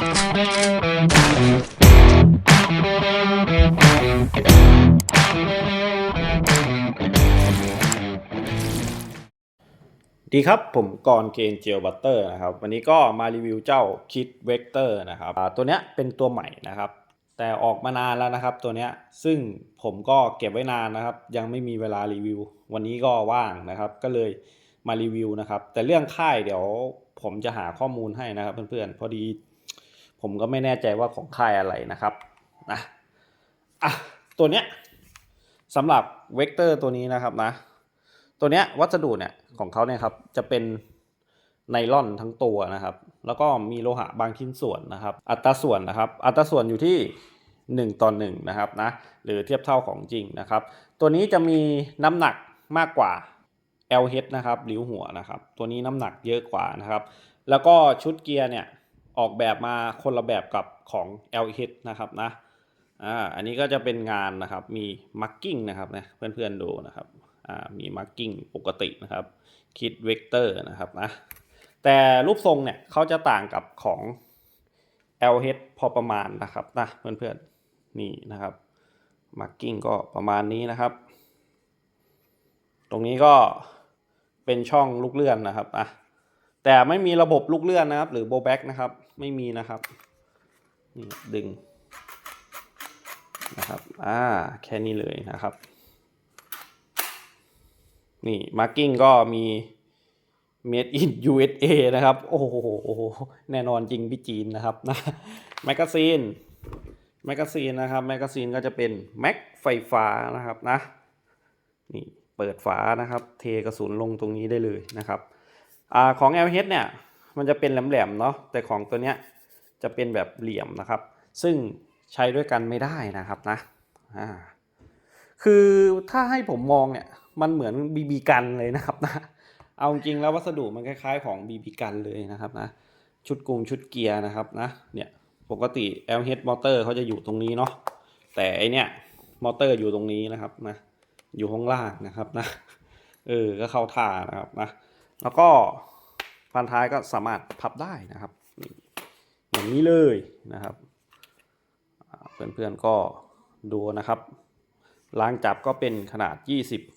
ดีครับ ผมกรเกนเจลบัตเตอร์นะครับ วันนี้ก็มารีวิวเจ้าคิดเวกเตอร์นะครับตัวเนี้ยเป็นตัวใหม่นะครับ แต่ออกมานานแล้วนะครับตัวเนี้ยซึ่งผมก็เก็บไว้นานนะครับ ยังไม่มีเวลารีวิว วันนี้ก็ว่างนะครับ ก็เลยมารีวิวนะครับ แต่เรื่องค่ายเดี๋ยวผมจะหาข้อมูลให้นะครับเพื่อนๆ พอดี ผมก็ไม่แน่ใจว่าของค่ายอะไรนะครับนะอะตัวเนี้ยสำหรับเวกเตอร์ตัวนี้นะครับนะ ตัวเนี้ยวัสดุเนี่ยของเขาเนี่ยครับจะเป็นไนลอนทั้งตัวนะครับ แล้วก็มีโลหะบางชิ้นส่วนนะครับ อัตราส่วนนะครับ อัตราส่วนอยู่ที่ 1 ต่อ 1 นะครับนะหรือเทียบเท่าของจริงนะครับ ตัวนี้จะมีน้ำหนักมากกว่า LH นะครับหลิวหัวนะครับ ตัวนี้น้ำหนักเยอะกว่านะครับ แล้วก็ชุดเกียร์เนี่ย ออกแบบมาคนละแบบกับของ LH นะครับนะอ่าอันนี้ก็จะเป็นงานนะครับมีมาร์กิ้งนะครับนะเพื่อนๆดูนะครับอ่ามีมาร์กิ้งปกตินะครับคิดเวกเตอร์นะครับนะแต่รูปทรงเนี่ยเขาจะต่างกับของ LH พอประมาณนะครับนะเพื่อนๆนี่นะครับมาร์กิ้งก็ประมาณนี้นะครับ ตรงนี้ก็เป็นช่องลูกเลื่อนนะครับนะ แต่ไม่มีระบบลูกเลื่อนนะครับ หรือโบแบ็กนะครับ ไม่มีนะครับนี่ดึงนะครับอ่าแค่นี้เลยนะครับ นี่มาร์กิ้งก็มี made in USA นะครับ โอ้โห แน่นอนจริงพี่จีนนะครับนะแมกกาซีนแมกกาซีนนะครับแมกกาซีนก็จะเป็นแม็กไฟฟ้านะครับนะนี่เปิดฝานะครับ เทกระสุนลงตรงนี้ได้เลยนะครับ อ่าของ LH เนี่ยมันจะเป็นแหลมๆเนาะแต่ของตัวเนี้ยจะเป็นแบบเหลี่ยมนะครับ ซึ่งใช้ด้วยกันไม่ได้นะครับนะอ่าคือถ้าให้ผมมองเนี่ยมันเหมือนบีบีกันเลยนะครับนะเอาจริงแล้ววัสดุมันคล้ายๆของบีบีกันเลยนะครับนะชุดกรุงชุดเกียร์นะครับนะเนี่ยปกติ LH มอเตอร์เขาจะอยู่ตรงนี้เนาะแต่ไอเนี่ยมอเตอร์อยู่ตรงนี้นะครับนะอยู่ข้างล่างนะครับนะเออก็เข้าท่านะครับนะ แล้วก็พันท้ายก็สามารถพับได้นะครับอย่างนี้เลยนะครับอ่าเพื่อนๆก็ดูนะครับล้างจับก็เป็นขนาด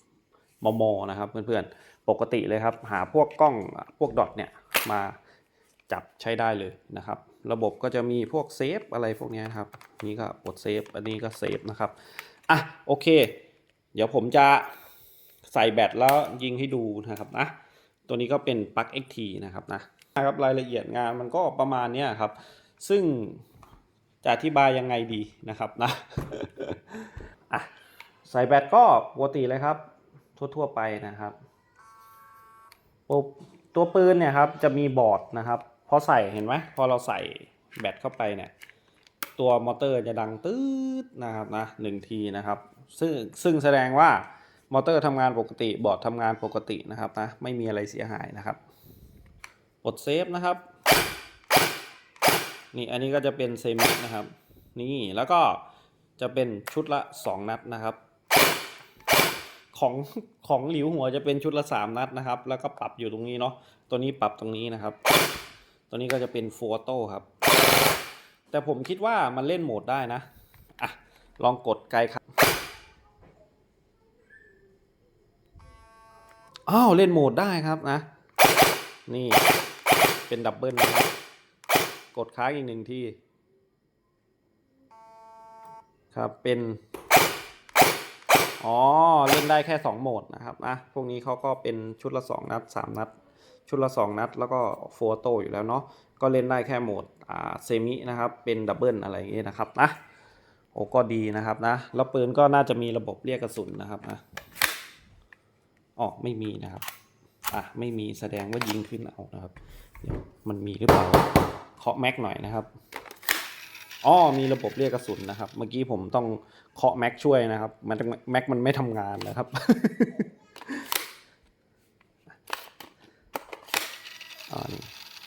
20 มม นะครับ เพื่อนๆ ปกติเลยครับ หาพวกกล้องพวกดอทเนี่ยมาจับใช้ได้เลยนะครับ ระบบก็จะมีพวกเซฟอะไรพวกนี้ยครับ นี่ก็กดเซฟ อันนี้ก็เซฟนะครับ อะโอเค เดี๋ยวผมจะใส่แบตแล้วยิงให้ดูนะครับนะ ตัวนี้ก็เป็นปลั๊ก XT นะครับนะนะครับรายละเอียดงานมันก็ประมาณนี้ครับ ซึ่งจะอธิบายยังไงดีนะครับนะอะใส่แบตก็ปกติเลยครับ ทั่วๆไปนะครับปุ๊บตัวปืนเนี่ยครับจะมีบอร์ดนะครับพอใส่เห็นไหมพอเราใส่แบตเข้าไปเนี่ยตัวมอเตอร์จะดังตืดนะครับนะหนึ่งทีนะครับ ซึ่งซึ่งแสดงว่า มอเตอร์ทำงานปกติบอร์ดทำงานปกตินะครับนะไม่มีอะไรเสียหายนะครับกดเซฟนะครับนี่อันนี้ก็จะเป็นเซมินะครับ นี่แล้วก็จะเป็นชุดละ 2 นัดนะครับ ของของหลิวหัวจะเป็นชุดละ 3 นัดนะครับ แล้วก็ปรับอยู่ตรงนี้เนาะตัวนี้ปรับตรงนี้นะครับ ตัวนี้ก็จะเป็นโฟโต้ครับ แต่ผมคิดว่ามันเล่นโหมดได้นะอะลองกดไกลครับ อ้าวเล่นโหมดได้ครับนะ นี่เป็นดับเบิลนะกดค้างอีกหนึ่งที่ครับเป็นอ๋อเล่นได้แค่2โหมดนะครับนะพวกนี้เขาก็เป็นชุดละ 2 นัด 3 นัด ชุดละ 2 นัด แล้วก็โฟโต้อยู่แล้วเนาะก็เล่นได้แค่โหมดอ่าเซมินะครับเป็นดับเบิลอะไรอย่างเงี้ยนะครับนะโอ้ก็ดีนะครับนะแล้วปืนก็น่าจะมีระบบเรียกกระสุนนะครับนะ อ๋อไม่มีนะครับ อะไม่มีแสดงว่ายิงขึ้นเอานะครับเดี๋ยวมันมีหรือเปล่าเคาะแม็กหน่อยนะครับอ๋อมีระบบเรียกกระสุนนะครับ เมื่อกี้ผมต้องเคาะแม็กช่วยนะครับ มันแม็กมันไม่ทำงานนะครับอนี่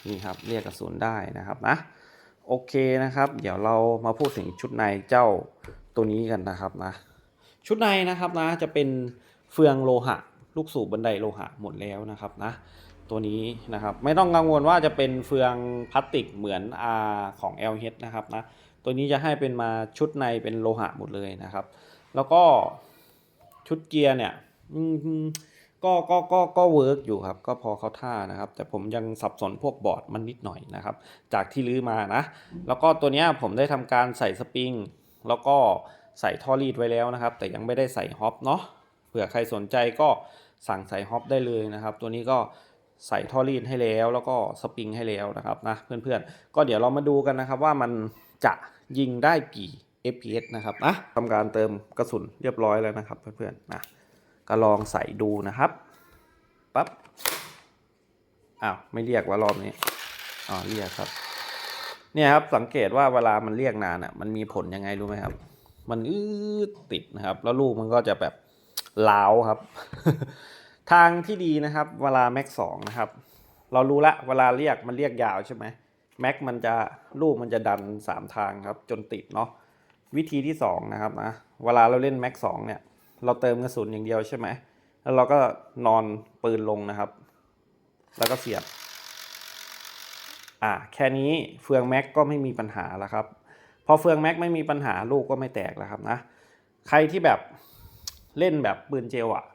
นี่ครับเรียกกระสุนได้นะครับนะโอเคนะครับ เดี๋ยวเรามาพูดถึงชุดในเจ้าตัวนี้กันนะครับนะ ชุดในนะครับนะจะเป็นเฟืองโลหะ ลูกสูบบันไดโลหะหมดแล้วนะครับนะตัวนี้นะครับไม่ต้องกังวลว่าจะเป็นเฟืองพลาสติกเหมือน R ของ LH นะครับนะตัวนี้จะให้เป็นมาชุดในเป็นโลหะหมดเลยนะครับ แล้วก็ชุดเกียร์เนี่ยอืมก็ก็ก็ก็เวิร์กอยู่ครับ ก็พอเขาท่านะครับ แต่ผมยังสับสนพวกบอร์ดมันนิดหน่อยนะครับ จากที่ลื้อมานะ แล้วก็ตัวเนี้ยผมได้ทำการใส่สปริง แล้วก็ใส่ท่อรีดไว้แล้วนะครับ แต่ยังไม่ได้ใส่ฮอปเนาะเผื่อใครสนใจก็ สั่งใส่ฮอปได้เลยนะครับ ตัวนี้ก็ใส่ท่อรีดให้แล้วแล้วก็สปริงให้แล้วนะครับนะเพื่อนๆ ก็เดี๋ยวเรามาดูกันนะครับว่ามันจะยิงได้กี่ FPS นะครับนะทำการเติมกระสุนเรียบร้อยแล้วนะครับเพื่อนๆนะก็ลองใส่ดูนะครับปั๊บอ้าวไม่เรียกว่ารอบนี้อ๋อเรียกครับเนี่ยครับสังเกตว่าเวลามันเรียกนานอะมันมีผลยังไงรู้ไหมครับ มันอืดติดนะครับ แล้วลูกมันก็จะแบบ ล้าวครับ ทางที่ดีนะครับเวลาแม็กสองนะครับ เรารู้ละเวลาเรียกมันเรียกยาวใช่ไหมแม็กมันจะลูกมันจะดันสามทางครับ จนติดเนาะวิธีที่สองนะครับนะเวลาเราเล่นแม็กสองเนี่ย เราเติมกระสุนอย่างเดียวใช่ไหมแล้วเราก็นอนปืนลงนะครับ แล้วก็เสียบอะแค่นี้เฟืองแม็กก็ไม่มีปัญหาแล้วครับ พอเฟืองแม็กไม่มีปัญหาลูกก็ไม่แตกแล้วครับนะ ใครที่แบบ เล่นแบบปืนเจลอะ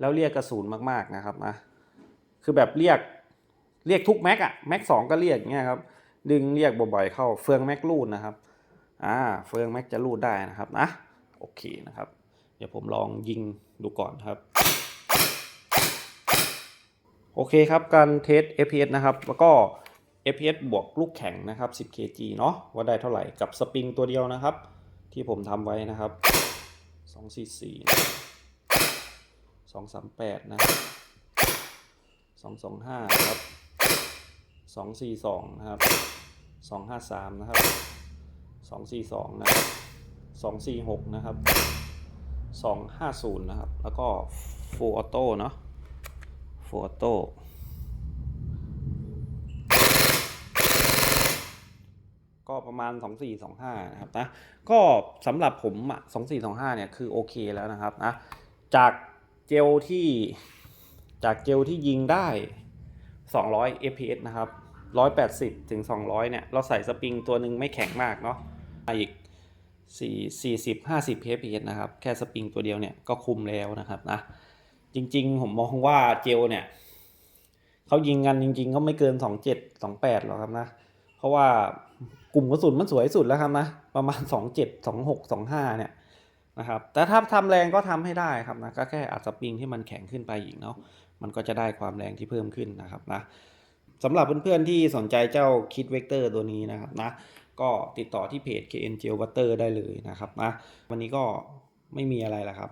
แล้วเรียกกระสุนมากๆนะครับนะคือแบบเรียกเรียกทุกแม็กอะแม็กสองก็เรียกอย่างเงี้ยครับดึงเรียกบ่อยๆเข้าเฟืองแม็กรูดนะครับอ่าเฟืองแม็กจะรูดได้นะครับนะโอเคนะครับ เดี๋ยวผมลองยิงดูก่อนครับ โอเคครับการเทส FPS นะครับ แล้วก็ FPS บวกลูกแข็งนะครับ 10 kg เนาะว่าได้เท่าไหร่กับสปริงตัวเดียวนะครับ ที่ผมทำไว้นะครับ 244 238นะครับ225นะครับ242นะครับ253นะครับ242นะครับ246นะครับ250นะครับ แล้วก็ Full Auto เนาะ Full Auto ก็ประมาณ 2425นะครับนะก็สำหรับผมอะ2425เนี่ยคือโอเคแล้วนะครับนะจากเจลที่จากเจลที่ยิงได้ 200 fps นะครับ180ถึง200เนี่ยเราใส่สปริงตัวหนึ่งไม่แข็งมากเนาะอีก4 40 50 fps นะครับแค่สปริงตัวเดียวเนี่ยก็คุมแล้วนะครับนะจริงๆ ผมมองว่าเจลเนี่ยเขายิงกันจริงๆเขาไม่เกิน 27 28 หรอกครับนะ เพราะว่า กลุ่มกระสุนมันสวยสุดแล้วครับนะประมาณ 27 26 25เนี่ยนะครับแต่ถ้าทำแรงก็ทำให้ได้ครับนะก็แค่อัดสปริงที่มันแข็งขึ้นไปอีกเนาะมันก็จะได้ความแรงที่เพิ่มขึ้นนะครับนะสำหรับเพื่อนๆที่สนใจเจ้าคิดเวกเตอร์ตัวนี้นะครับนะก็ติดต่อที่เพจ KN Gel Butter ได้เลยนะครับนะวันนี้ก็ไม่มีอะไรแล้วครับ